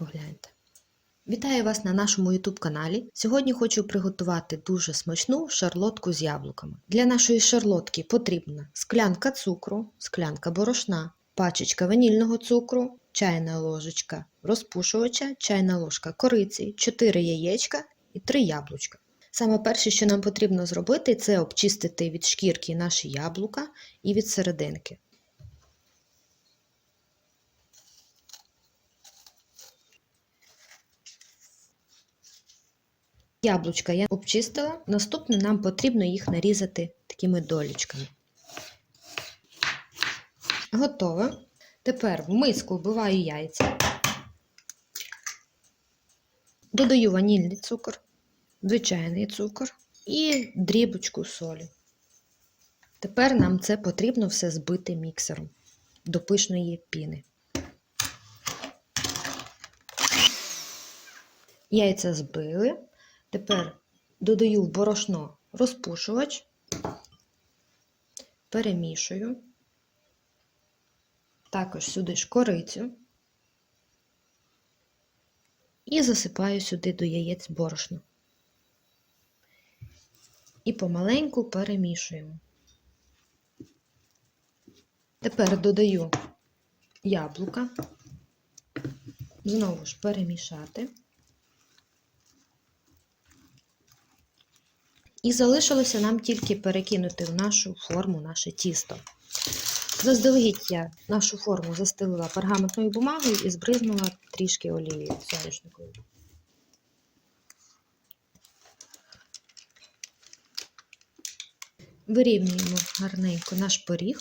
Погляньте. Вітаю вас на нашому YouTube каналі. Сьогодні хочу приготувати дуже смачну шарлотку з яблуками. Для нашої шарлотки потрібна склянка цукру, склянка борошна, пачечка ванільного цукру, чайна ложечка розпушувача, чайна ложка кориці, 4 яєчка і 3 яблучка. Саме перше, що нам потрібно зробити, це обчистити від шкірки наші яблука і від серединки. Яблучка я обчистила. Наступне нам потрібно їх нарізати такими долічками. Готове. Тепер в миску вбиваю яйця. Додаю ванільний цукор, звичайний цукор і дрібочку солі. Тепер нам це потрібно все збити міксером до пишної піни. Яйця збили. Тепер додаю в борошно розпушувач, перемішую, також сюди ж корицю і засипаю сюди до яєць борошно. І помаленьку перемішуємо. Тепер додаю яблука, знову ж перемішати. І залишилося нам тільки перекинути в нашу форму наше тісто. Заздалегідь я нашу форму застелила пергаментною бумагою і збризнула трішки олією соняшниковою. Вирівнюємо гарненько наш поріг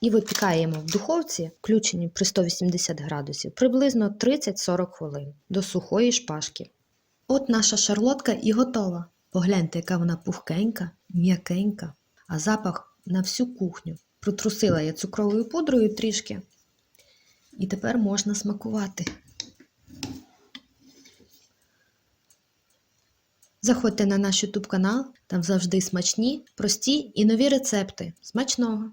і випікаємо в духовці, включені при 180 градусів, приблизно 30-40 хвилин до сухої шпажки. От наша шарлотка і готова. Погляньте, яка вона пухкенька, м'якенька, а запах на всю кухню. Протрусила я цукровою пудрою трішки. І тепер можна смакувати. Заходьте на наш YouTube канал, там завжди смачні, прості і нові рецепти. Смачного!